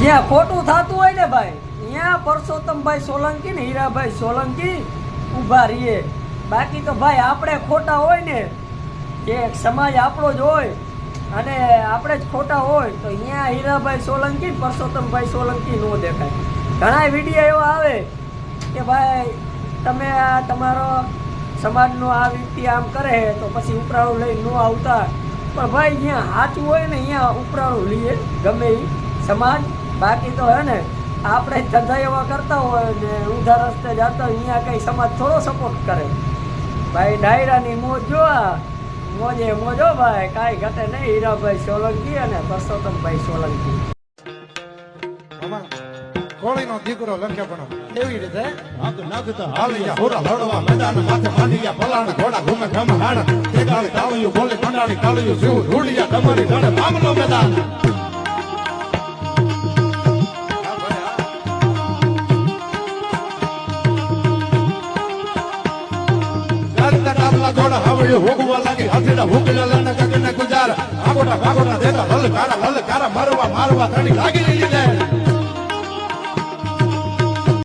જ્યાં ખોટું થતું હોય ને ભાઈ, ત્યાં પરસોત્તમભાઈ સોલંકી ને હીરાભાઈ સોલંકી ઊભા રહીએ. બાકી તો ભાઈ આપણે ખોટા હોય ને, જે સમાજ આપણો જ હોય અને આપણે જ ખોટા હોય, તો અહીંયા હીરાભાઈ સોલંકી, પરસોત્તમભાઈ સોલંકી નો દેખાય. ઘણા વીડિયો એવા આવે કે ભાઈ, તમે આ તમારો સમાજનો આ વ્યક્તિ આમ કરે તો પછી ઉપરાળું લઈ ન આવતા. પણ ભાઈ, જ્યાં સાચું હોય ને અહીંયા ઉપરાળું લઈએ, ગમે એ સમાજ બાકી તો હે ને આપણે ધંધા એવા કરતા હોય ને ઊંધા રસ્તે જતા હોય અહીંયા કઈ સમાજ થોડો સપોર્ટ કરે. ભાઈ ડાયરાની મોજ જોવા મોજે મોજો ભાઈ કાંઈ ઘટે નહીં. હીરાભાઈ સોલંકી અને પરસોત્તમભાઈ સોલંકી. કોળીનો દીકરો લંકે પણ એવી રીતે? હાલિયા હોરા હળવા મેદાન માથે માંડિયા પલાણ ઘોડા ઘુમે ઘમ હાણ. તેગાળી તાળિયું બોલે મંડાણી કાળિયું શિવ રૂડિયા કમરી ગણે મામલો મેદાન. ગાડીના ટાપલા ઘોડા હાવળિયું હોગવા લાગી. હાથીડા હુકલા લાના ગગને ગુજાર. આગોટા ભાગોટા દેતા લલકારા લલકારા મારવા મારવા તણી લાગી